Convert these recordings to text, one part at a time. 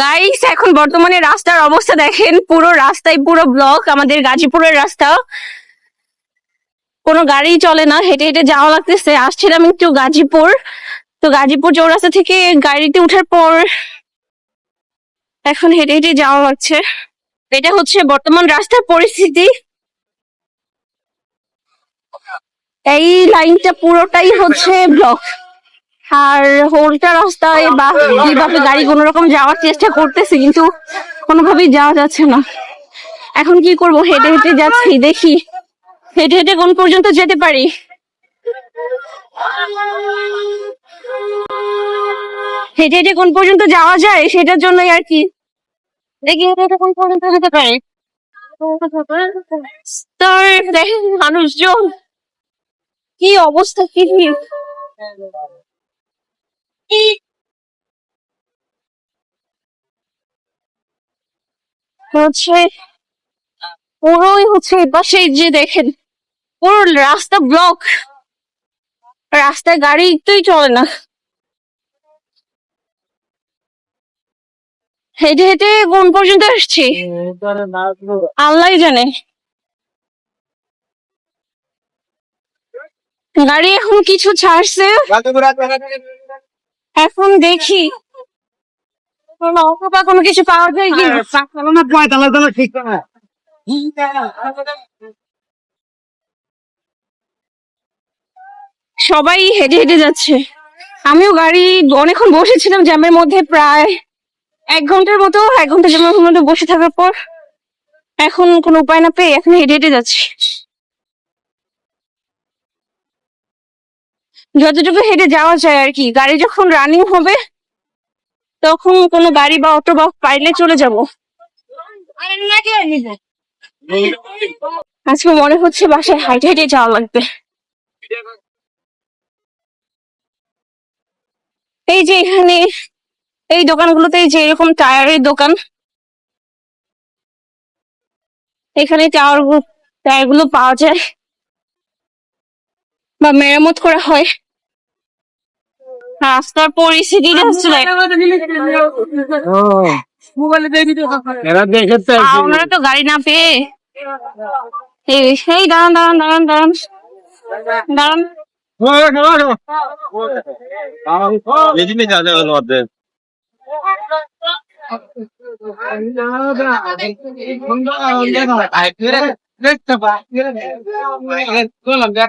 Guys এখন বর্তমানে রাস্তার অবস্থা দেখেন, পুরো রাস্তায় পুরো ব্লক আমাদের গাজীপুরের রাস্তা। কোনো গাড়ি চলে না, হেঁটে হেঁটে যাওয়া লাগতেছে। আসছিলাম একটু গাজীপুর। তো গাজীপুর চৌরাস্তা থেকে গাড়িতে উঠার পর এখন হেঁটে হেঁটে যাওয়া লাগছে। এটা হচ্ছে বর্তমান রাস্তার পরিস্থিতি। এই লাইনটা পুরোটাই হচ্ছে ব্লক আর হোলটা রাস্তায় বা কীভাবে গাড়ি কোনো রকম যাওয়ার চেষ্টা করতেছি কিন্তু কোনোভাবেই যাওয়া যাচ্ছে না। এখন কি করব? হেঁটে হেঁটে যাচ্ছি দেখি। হেঁটে হেঁটে কোন পর্যন্ত যেতে পারি? হেঁটে হেঁটে কোন পর্যন্ত যাওয়া যায় সেটার জন্যই আর কি। দেখি হেঁটে হেঁটে কোন পর্যন্ত যেতে পারি। তার দেখেন মানুষজন কি অবস্থা কি হচ্ছে, পুরোই হচ্ছে এপাশে যে দেখেন, পুরো রাস্তা ব্লক রাস্তায় গাড়ি একটুই চলে না। হেঁটে হেঁটে কোন পর্যন্ত আসছি? আল্লাহ জানে। গাড়ি এখন কিছু ছাড়ছে। এখন দেখি। কোনো কোনো কিছু পাওয়া যায় কি সবাই হেঁটে হেঁটে যাচ্ছে। আমিও গাড়ি অনেকক্ষণ বসেছিলাম জ্যামের মধ্যে প্রায় এক ঘণ্টার মতো এক ঘণ্টা জ্যামের মধ্যে বসে থাকার পর এখন কোনো উপায় না পেয়ে এখন হেঁটে হেঁটে যাচ্ছি। যতটুকু হেঁটে যাওয়া যায় আর কি। গাড়ি যখন রানিং হবে, তখন কোনো গাড়ি বা অটো বা পাইলে চলে যাব। আজকে মনে হচ্ছে বাসায় হাইটে হেঁটে যাওয়া লাগবে। এই যে এখানে, এই দোকানগুলোতে যে এরকম টায়ারের দোকান। এখানে টায়ার টায়ারগুলো পাওয়া যায়। বা মেরামত করা হয়। রাস্তার পরিস্থিতিটা হচ্ছে তো ওনারা তো গাড়ি না পেয়ে। এই সেই দাঁড়ান দাঁড়ান দাঁড়ান দাঁড়ান। দাঁড়ান। এদিনে যা যা হলো ওদের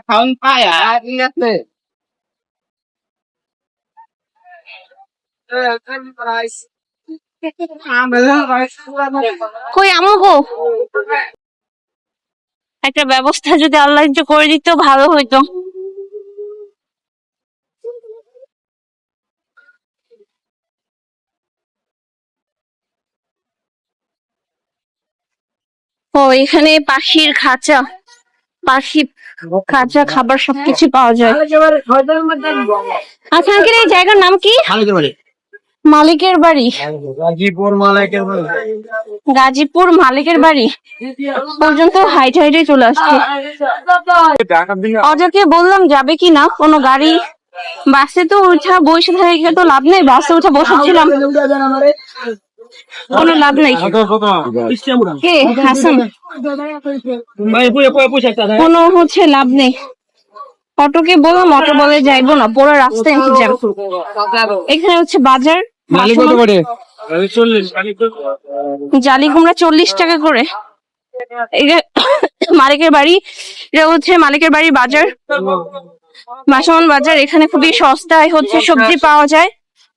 কই আমাগো একটা ব্যবস্থা যদি একটু করে দিত, ভালো হইতো। ও এখানে পাখির খাঁচা। পাখি খাঁচা খাবার সবকিছু পাওয়া যায়। আচ্ছা আঙ্কেল এই জায়গার নাম কি? মালিকের বাড়ি। গাজীপুর মালাইকের বাড়ি। গাজীপুর মালিকের বাড়ি? পর্যন্ত হাইট হাইটে চলে আসছে। অজয়কে বললাম যাবে কি না? কোনো গাড়ি? বাসে তো উঠা বসে থেকে তো লাভ নেই। বাসে উঠা বসেছিলাম। কোনো লাভ নেই। কে হাসান। কোনো হচ্ছে লাভ নেই। অটোকে বললাম অটো বলে যাইবো না পুরো রাস্তায় আমি জ্যাম এখানে হচ্ছে বাজার। মালিক কত করে? জালি কুমড়া চল্লিশ টাকা করে। মালিকের বাড়ি এটা হচ্ছে মালিকের বাড়ি বাজার। মাসামান বাজার এখানে খুবই সস্তায় হচ্ছে সবজি পাওয়া যায়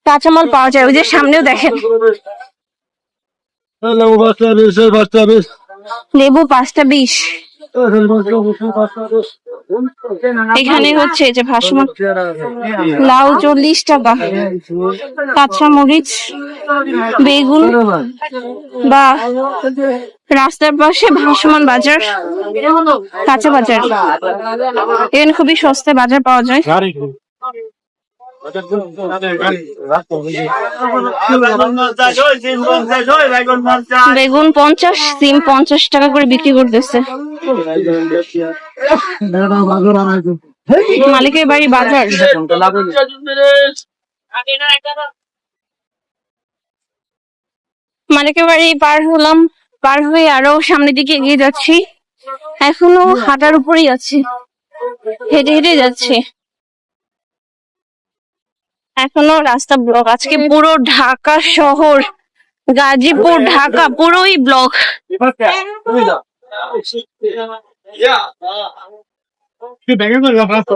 কাঁচামাল পাওয়া যায়। ওই যে সামনেও দেখেন। লেবু পাঁচটা বিশ। এখানে হচ্ছে যে ভাসমান। লাউ চল্লিশ টাকা। কাঁচা মরিচ বেগুন বা রাস্তার পাশে ভাসমান বাজার কাঁচা বাজার। এখানে খুবই সস্তায় বাজার পাওয়া যায়। বেগুন পঞ্চাশ, সিম পঞ্চাশ টাকা করে বিক্রি করতেছে। মালিকের বাড়ি বাজার। মালিকের বাড়ি পার হলাম, পার হয়ে আরও সামনের দিকে এগিয়ে যাচ্ছি। এখনও হাঁটার উপরেই আছি। হেঁটে হেঁটে যাচ্ছি। এখনও রাস্তা ব্লক আজকে পুরো ঢাকা শহর গাজীপুর ঢাকা পুরোই ব্লক তুই ব্যাগে করে রাস্তা